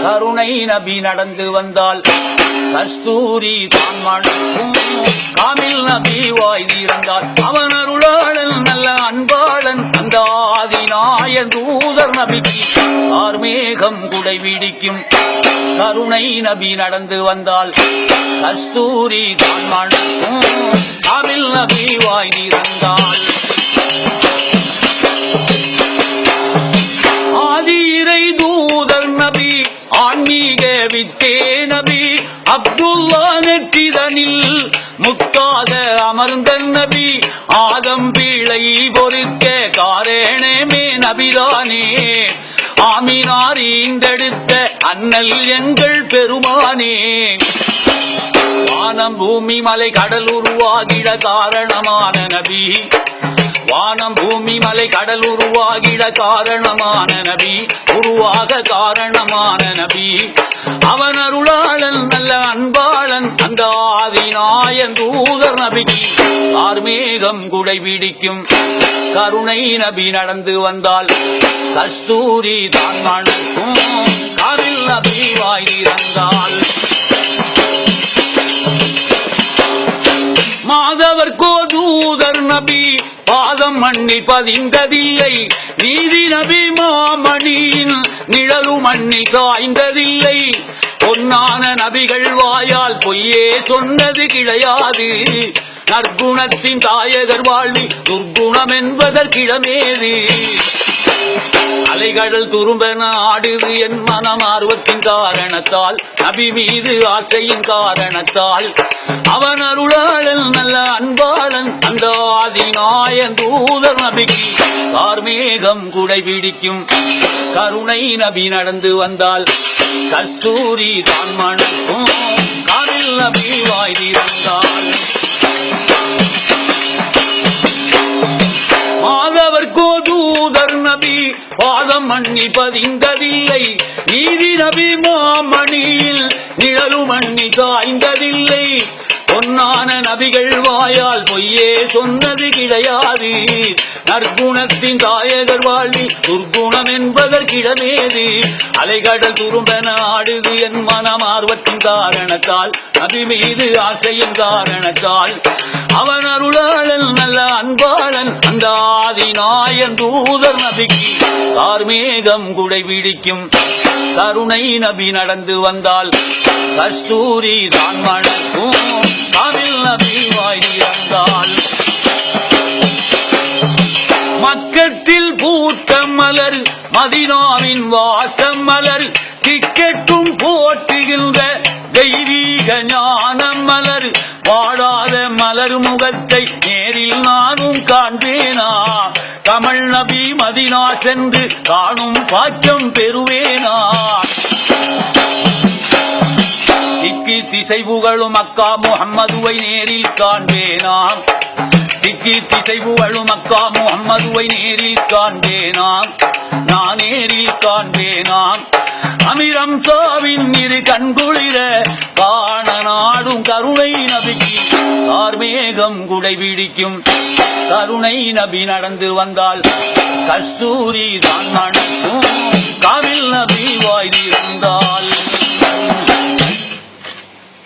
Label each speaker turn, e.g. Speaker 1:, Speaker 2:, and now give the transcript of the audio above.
Speaker 1: கருணை நபி நடந்து வந்தால் கஸ்தூரி தான் மணக்கும் காமில் நபி வாய் திறந்தால் அவன் அருளாளன் நல்ல அன்பாளன் அந்த ஆதிநாய தூதர் நபிக்கு ஆர்மேகம் குடை விடிக்கும் கருணை நபி நடந்து வந்தால் கஸ்தூரி தான் மணக்கும் காமில் நபி வாய் திறந்தால் ஆன்மீக வித்தே நபி அப்துல்லா நெற்றிதனில் முத்தாக அமர்ந்த நபி. ஆதம் பீளை பொறுக்க காரணமே நபிதானே ஆமினார் ஈண்டெடுத்த அண்ணல் எங்கள் பெருமானே. வானம் பூமி மலை கடல் உருவாகிட காரணமான நபி. வானம் பூமி மலை கடல் உருவாகிட காரணமான நபி. உருவாக காரணமான நபி. அவன் அருளாளன் நல்ல அன்பாளன் அந்த ஆதிநாயன் தூதர் நபிக்கு ஆர்மேகம் குடை பிடிக்கும்? கருணை நபி நடந்து வந்தால் கஸ்தூரி தான் மணக்கும். காதில் நபி வாயிருந்தால் திறந்தால் மாதவர் கோதூதர் நபி. மண்ணில் பதிந்ததில்லை. நீதி நபி மாமணியின் நிழலு மண்ணில் சாய்ந்ததில்லை. பொன்னான நபிகள் வாயால் பொய்யே சொன்னது கிடையாது. நற்குணத்தின் தாயகர் வாழ்வி துர்குணம் என்பதற்கிடமேது. அலைகடல் துரும்பென ஆடுது என் மனம் ஆர்வத்தின் காரணத்தால் நபி மீது ஆசையின் காரணத்தால். அவன் அருளாளன் நல்ல அன்பாளன் அந்த ஆதிநாயன் தூதர் நபிக்கு கார்மேகம் குடை பிடிக்கும். கருணை நபி நடந்து வந்தால் கஸ்தூரி தான் மணக்கும் காரில் நபி வாய் திறந்தால். பாதம் மண்ணில் பதிந்ததில்லை. நீதி நபி மாமணியில் நிழலு மண்ணி சாய்ந்ததில்லை. பொன்னான நபிகள் வாயால் பொய்யே சொன்னது கிடையாது. நற்குணத்தின் தாயகர் வாழ்வி துர்க்குணம் என்பதற்கிடமேது அலைகடல் துரும்பென ஆடுது என் மனம் ஆர்வத்தின் காரணத்தால் நபி மீது ஆசையின் காரணத்தால். அவன் அருளாளன் நல்ல அன்பாளன் அந்த ஆதிநாயன் தூதர் நபிக்கு தார்மேகம் குடை பிடிக்கும் கருணை நபி நடந்து வந்தால் கஸ்தூரி தான் மணக்கும் தமிழ் நபி வாய் திறந்தால் மக்கத்தில் பூத்த மலர் மதினாவின் வாசம் மலர் திக்கெட்டும் போற்றுகின்ற தெய்வீக ஞான மலர் முகத்தை நேரில் நானும் காண்பேனா? கமல் நபி மதினா சென்று காணும் பாக்கியம் பெறுவேனா? திக்கு திசை புகழும் அக்கா முகம்மதுவை நேரில் காண்பேனாம் திக்கு திசை புகழும் அக்கா முகம்மதுவை நேரில் காண்பேனாம் நான் நேரில் காண்பேனாம் அமிரம் சோவின் இரு கண்குளிர காண நாடும் கருணை நபிக்கு. கார்மேகம் குடை பிடிக்கும். கருணை நபி நடந்து வந்தால் கஸ்தூரி தான் மணக்கும். காவில் நபி வாய்